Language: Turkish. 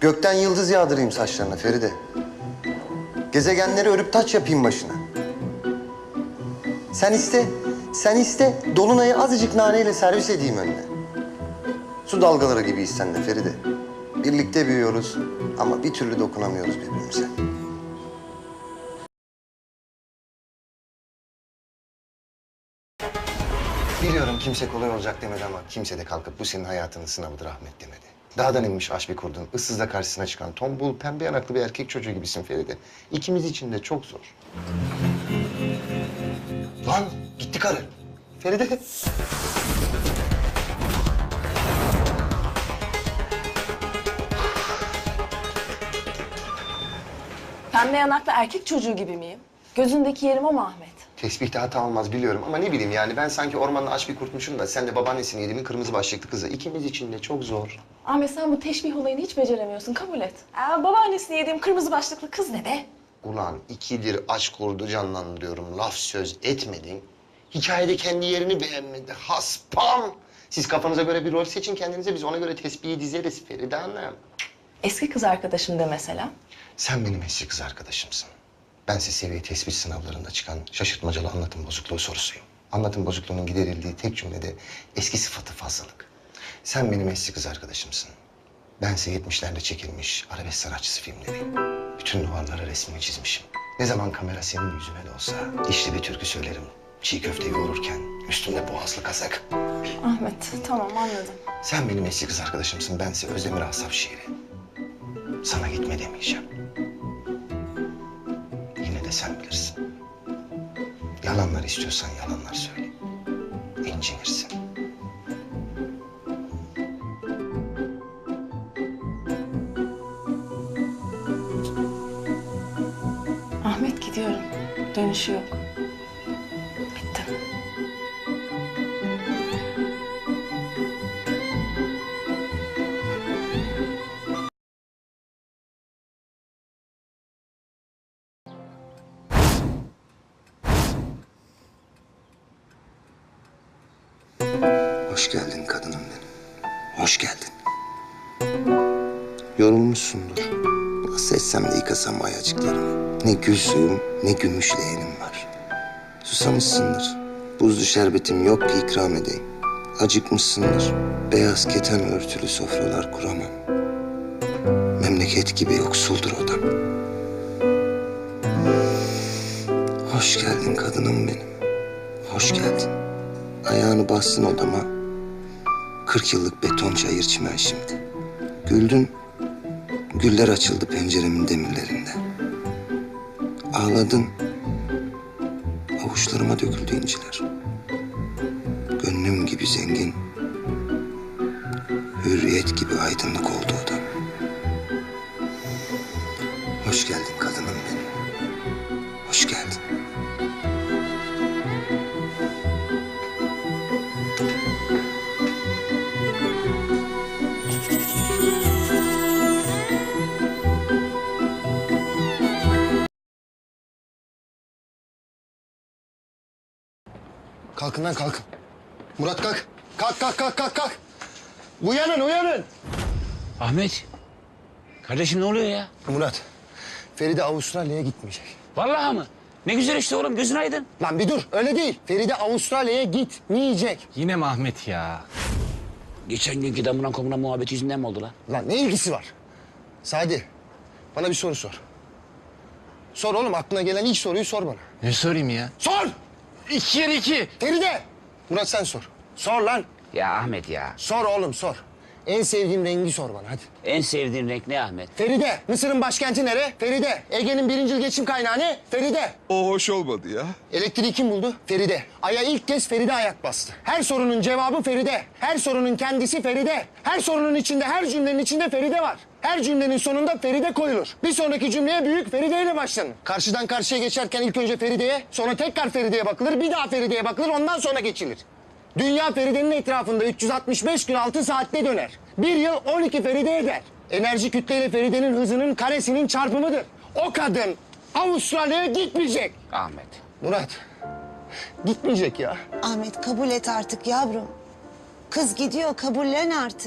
Gökten yıldız yağdırayım saçlarına Feride. Gezegenleri örüp taç yapayım başına. Sen iste, sen iste. Dolunay'ı azıcık naneyle servis edeyim önüne. Su dalgaları gibiyiz sen de Feride. Birlikte büyüyoruz ama bir türlü dokunamıyoruz birbirimize. Biliyorum kimse kolay olacak demedi ama kimse de kalkıp bu senin hayatının sınavıdır Ahmet demedi. Dağdan inmiş aş bir kurdun, ıssızda karşısına çıkan tombul, pembe yanaklı bir erkek çocuğu gibisin Feride. İkimiz için de çok zor. Lan gitti karı. Feride. Pembe yanaklı erkek çocuğu gibi miyim? Gözündeki yerim o mu Ahmet? Tesbihte hata olmaz biliyorum ama ne bileyim yani ben sanki ormanda aç bir kurtmuşum da sen de babaannesini yediğimin kırmızı başlıklı kızı. İkimiz için de çok zor. Ahmet sen bu teşbih olayını hiç beceremiyorsun kabul et. Aa, babaannesini yediğim kırmızı başlıklı kız ne be? Ulan ikidir aç kurdu canlandırıyorum. Laf söz etmedin. Hikayede kendi yerini beğenmedi. Haspam. Siz kafanıza göre bir rol seçin kendinize. Biz ona göre tesbihi dizeriz Feride Hanım. Eski kız arkadaşım de mesela. Sen benim eski kız arkadaşımsın. Ben size seviye tespit sınavlarında çıkan şaşırtmacalı anlatım bozukluğu sorusuyum. Anlatım bozukluğunun giderildiği tek cümlede eski sıfatı fazlalık. Sen benim eski kız arkadaşımsın. Bense yetmişlerde çekilmiş arabesk sanatçısı filmleri. Bütün duvarlara resmini çizmişim. Ne zaman kamera senin yüzüne de olsa işli bir türkü söylerim. Çiğ köfte yoğururken üstümde boğazlı kazak. Ahmet tamam anladım. Sen benim eski kız arkadaşımsın. Bense Özdemir Asaf şiiri. Sana gitme demeyeceğim. Yalanlar istiyorsan yalanlar söyle. İncinirsin. Ahmet gidiyorum. Dönüşü yok. Hoş geldin kadınım benim. Hoş geldin. Yorulmuşsundur. Nasıl etsem de yıkasam ayacıklarımı. Ne gül suyum ne gümüş leğenim var. Susamışsındır. Buzlu şerbetim yok ki ikram edeyim. Acıkmışsındır. Beyaz keten örtülü sofralar kuramam. Memleket gibi yoksuldur odam. Hoş geldin kadınım benim. Hoş geldin. Ayağını bassın odama. Kırk yıllık beton çayır çimen şimdi. Güldün. Güller açıldı penceremin demirlerinde. Ağladın. Avuçlarıma döküldü inciler. Gönlüm gibi zengin. Hürriyet gibi aydınlık oldu odam. Hoş geldin kadınım benim. Kalkın lan kalkın. Murat kalk. Kalk kalk kalk kalk kalk. Uyanın uyanın. Ahmet. Kardeşim ne oluyor ya? Murat. Feride Avustralya'ya gitmeyecek. Vallahi mı? Ne güzel işte oğlum gözün aydın. Lan bir dur öyle değil. Feride Avustralya'ya gitmeyecek. Yine mi Ahmet ya? Geçen günkü damına komuna muhabbeti yüzünden mi oldu lan? Lan ne ilgisi var? Sadi bana bir soru sor. Sor oğlum aklına gelen ilk soruyu sor bana. Ne sorayım ya? Sor! İki yer iki. Feride! Murat sen sor. Sor lan. Ya Ahmet ya. Sor oğlum sor. En sevdiğin rengi sor bana hadi. En sevdiğin renk ne Ahmet? Feride, Mısır'ın başkenti nere? Feride, Ege'nin birincil geçim kaynağı ne? Feride. O hoş olmadı ya. Elektriği kim buldu? Feride. Ay'a ilk kez Feride ayak bastı. Her sorunun cevabı Feride. Her sorunun kendisi Feride. Her sorunun içinde, her cümlenin içinde Feride var. Her cümlenin sonunda Feride koyulur. Bir sonraki cümleye büyük Feride ile başlanır. Karşıdan karşıya geçerken ilk önce Feride'ye, sonra tekrar Feride'ye bakılır, bir daha Feride'ye bakılır, ondan sonra geçilir. Dünya Feride'nin etrafında 365 gün 6 saatte döner. Bir yıl 12 Feride eder. Enerji kütleyle Feride'nin hızının karesinin çarpımıdır. O kadın Avustralya'ya gitmeyecek. Ahmet. Murat, gitmeyecek ya. Ahmet kabul et artık yavrum. Kız gidiyor kabullen artık.